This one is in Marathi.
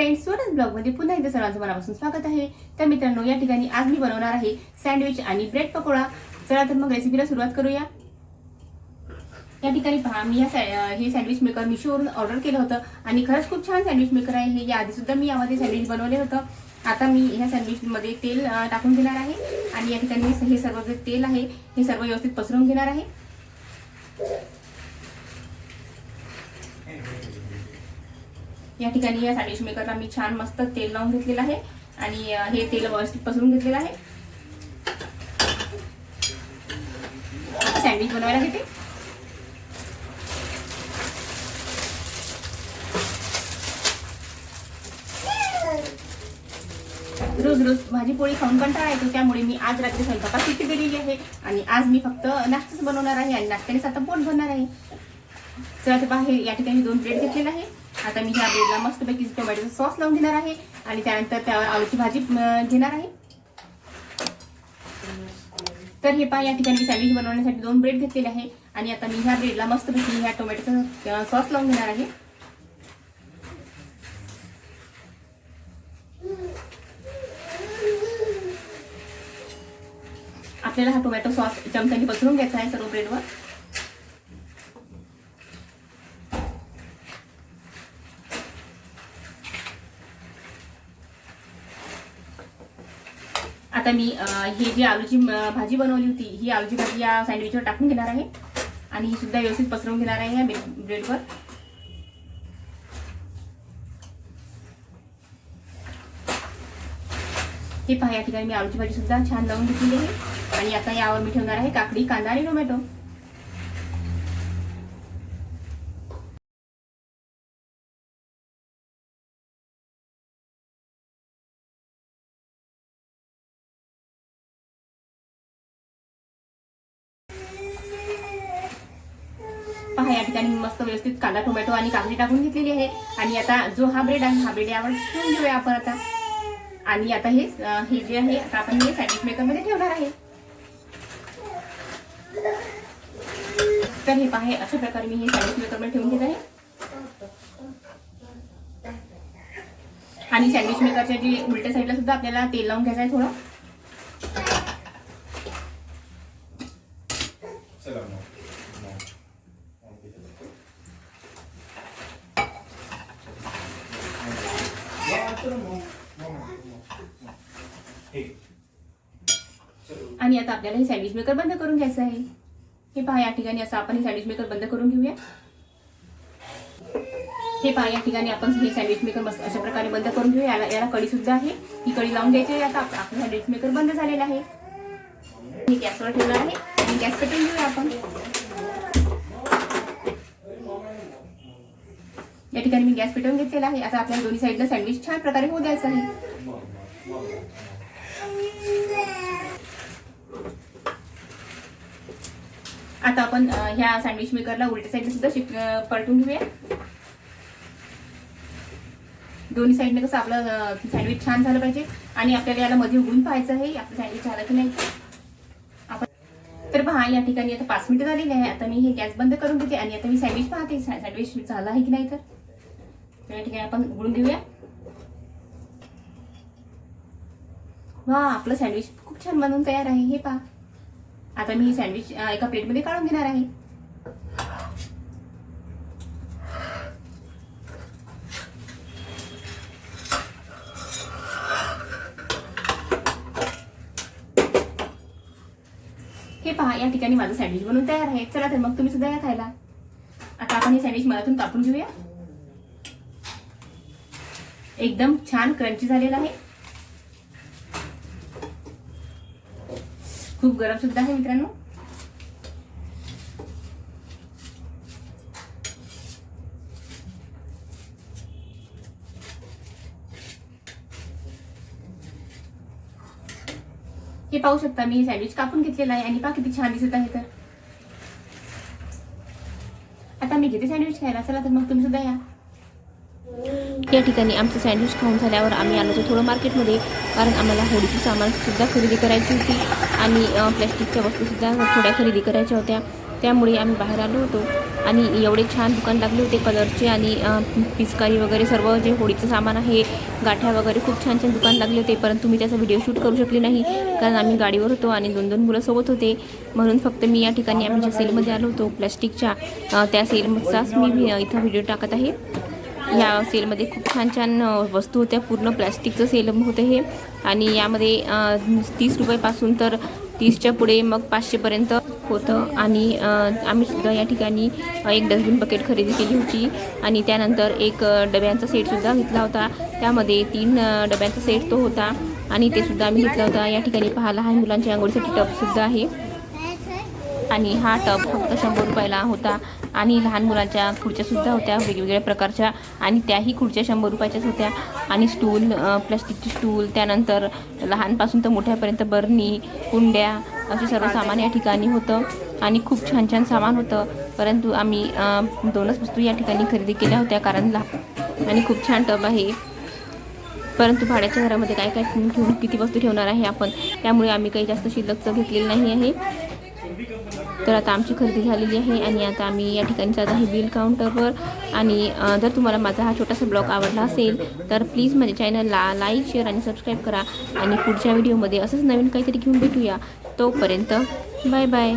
फ्रेंड्स सोनस ब्लॉगमध्ये पुन्हा एकदा सर्वांचं मनापासून स्वागत आहे. तर मित्रांनो या ठिकाणी आज मी बनवणार आहे सँडविच आणि ब्रेड पकोडा. चला तर मग रेसिपीला सुरुवात करूया. या ठिकाणी पहा मी या हे सँडविच मेकर मिशोवरून ऑर्डर केलं होतं आणि खरंच खूप छान सँडविच मेकर आहे हे. याआधी सुद्धा मी यामध्ये सँडविच बनवले होतं. आता मी ह्या सँडविचमध्ये तेल टाकून घेणार आहे आणि या ठिकाणी हे सर्व जे तेल आहे हे सर्व व्यवस्थित पसरवून घेणार आहे. या ठिकाणी या सँडविच मेकरला मी छान मस्त तेल लावून घेतलेलं आहे. आणि हे तेल व्यवस्थित पसरून घेतलेलं आहे. सँडविच बनवायला घेते. रोज रोज भाजी पोळी खाऊन कंटाळा येतो त्यामुळे मी आज रात्री स्वयंपाकात सुट्टी दिलेली आहे. आणि आज मी फक्त नाश्ताच बनवणार आहे आणि नाश्त्यानेच आता पोट भरणार आहे. चला तर पहा हे या ठिकाणी दोन प्लेट घेतलेलं आहे. आता मी ह्या ब्रेडला मस्तपैकी टोमॅटोचा सॉस लावून घेणार आहे आणि त्यानंतर त्यावर आलूची भाजी घेणार आहे. तर हे पहा या ठिकाणी मी सँडविच बनवण्यासाठी दोन ब्रेड घेतलेले आहे. आणि आता मी ह्या ब्रेडला मस्तपैकी ह्या टोमॅटोचा सॉस लावून घेणार आहे. आपल्याला हा टोमॅटो सॉस चमच्याने पसरून घ्यायचा आहे सर्व ब्रेडवर आता मी हे ही जी आलूची भाजी बनवली होती ही आलूची भाजी या सँडविचवर टाकून घेणार आहे. आणि ही सुद्धा व्यवस्थित पसरवून घेणार आहे या ब्रेडवर. हे पहा या ठिकाणी मी आलूची भाजी सुद्धा छान लावून घेतलेली आहे. आणि आता यावर मी ठेवणार आहे काकडी कांदा आणि टोमॅटो. पहा या ठिकाणी मस्त व्यवस्थित कांदा टोमॅटो आणि काकडी टाकून घेतलेली आहे. आणि आता जो हा ब्रेड आहे हा ब्रेड यावर ठेवून घेऊया आपण आता. आणि आता हे हे जे आहे आता आपण हे सँडविच मेकरमध्ये ठेवणार आहे. तर हे पहा अशा प्रकारे मी हे सँडविच मेकरमध्ये ठेवून घेत आहे. आणि सँडविच मेकरच्या जे उलट्या साईडला सुद्धा आपल्याला तेल लावून घ्यायचं आहे थोडं. चला मग मग. मग चला मग. मग, मग, मग. ठीक. चलो. आणि आता आपल्याला हे सँडविच मेकर बंद करून घ्यायचं आहे. हे पहा या ठिकाणी असं आपण हे सँडविच मेकर बंद करून घेऊया. हे पहा या ठिकाणी आपण हे सँडविच मेकर मस्त अशा प्रकारे बंद करून घेऊया. याला याला कडी सुद्धा आहे. ही कडी लावून घ्यायची आहे. आता आप- आपलं सँडविच मेकर बंद झालेला आहे. हे गॅसवर ठेवलं आहे. आणि गॅस पेटून घेऊया आपण. या ठिकाणी मी गॅस पेटवून घेतलेला आहे. आता आपल्याला दोन्ही साईडला सँडविच छान प्रकारे होऊ द्यायचं आहे. आता आपण ह्या सँडविच मेकरला उलट्या साईडने सुद्धा शिफ्ट पलटून घेऊया. दोन्ही साईडने कसं आपलं सँडविच छान झालं पाहिजे. आणि आपल्याला याला मध्ये उघडून पाहायचं आहे. आपलं सँडविच झालं की नाही? आपण तर पहा या ठिकाणी आता पाच मिनिटं झालेली आहे. आता मी हे गॅस बंद करून घेते आणि आता मी सँडविच पाहते. सँडविच झालं आहे की नाही तर? तर या ठिकाणी आपण उघडून घेऊया. वा आपलं सँडविच खूप छान बनवून तयार आहे हे पहा. आता मी हे सँडविच एका प्लेटमध्ये काढून घेणार आहे. हे पहा या ठिकाणी माझं सँडविच बनवून तयार आहे. चला तर मग तुम्ही सुद्धा या खायला. आता आपण हे सँडविच मनातून कापून घेऊया. एकदम छान क्रंची झालेला आहे. खूप गरम सुद्धा आहे मित्रांनो. हे पाहू शकता मी सँडविच कापून घेतलेलं आहे आणि पहा किती छान दिसत आहे तर. आता मी घेते सँडविच खायला. चला तर मग तुम्ही सुद्धा या. या ठिकाणी आमचं सँडविच खाऊन झाल्यावर आम्ही आलो होतो थोडं मार्केटमध्ये कारण आम्हाला होळीची सामानसुद्धा खरेदी करायची होती आणि प्लॅस्टिकच्या वस्तूसुद्धा थोड्या खरेदी करायच्या होत्या. त्यामुळे आम्ही बाहेर आलो होतो आणि एवढे छान दुकान लागले होते कलरचे आणि पिचकारी वगैरे सर्व जे होळीचं सामान आहे गाठ्या वगैरे खूप छान छान दुकान लागले होते परंतु मी त्याचा व्हिडिओ शूट करू शकले नाही कारण आम्ही गाडीवर होतो आणि दोन दोन मुलं सोबत होते. म्हणून फक्त मी या ठिकाणी आम्ही ज्या सेलमध्ये आलो होतो प्लॅस्टिकच्या त्या सेलचाच मी इथं व्हिडिओ टाकत आहे. ह्या सेलमध्ये खूप छान छान वस्तू होत्या. पूर्ण प्लॅस्टिकचं सेल होतं हे. आणि यामध्ये तीस रुपयापासून तर तीसच्या पुढे मग पाचशेपर्यंत होतं. आणि आम्ही सुद्धा या ठिकाणी एक डस्टबिन बकेट खरेदी केली होती. आणि त्यानंतर एक डब्यांचा सेटसुद्धा घेतला होता. त्यामध्ये तीन डब्यांचा सेट तो होता. आणि ते सुद्धा आम्ही घेतला होता. या ठिकाणी पाहायला हा मुलांच्या आंघोळीसाठी टबसुद्धा आहे. आणि हा टब फक्त शंभर रुपयाला होता. आणि लहान मुलांच्या खुर्च्यासुद्धा होत्या वेगवेगळ्या प्रकारच्या. आणि त्याही खुर्च्या शंभर रुपयाच्याच होत्या. आणि स्टूल प्लॅस्टिकची स्टूल त्यानंतर लहानपासून तर मोठ्यापर्यंत बरणी कुंड्या असे सर्व सामान या ठिकाणी होतं. आणि खूप छान छान सामान होतं. परंतु आम्ही दोनच वस्तू या ठिकाणी खरेदी केल्या होत्या कारण लहान आणि खूप छान टब आहे. परंतु भाड्याच्या घरामध्ये काय काय ठेवून किती वस्तू ठेवणार आहे आपण? त्यामुळे आम्ही काही जास्त शिल्लकचं घेतलेलं नाही आहे. तर आता आमची खरेदी झालेली आहे आणि आता आम्ही या ठिकाणी जात आहे बिल काउंटरवर आणि जर तुम्हाला माझा हा छोटासा ब्लॉग आवडला असेल तर प्लीज माझ्या चॅनलला लाईक शेअर आणि सबस्क्राईब करा. आणि पुढच्या व्हिडिओमध्ये असंच नवीन काहीतरी घेऊन भेटूया. तोपर्यंत बाय बाय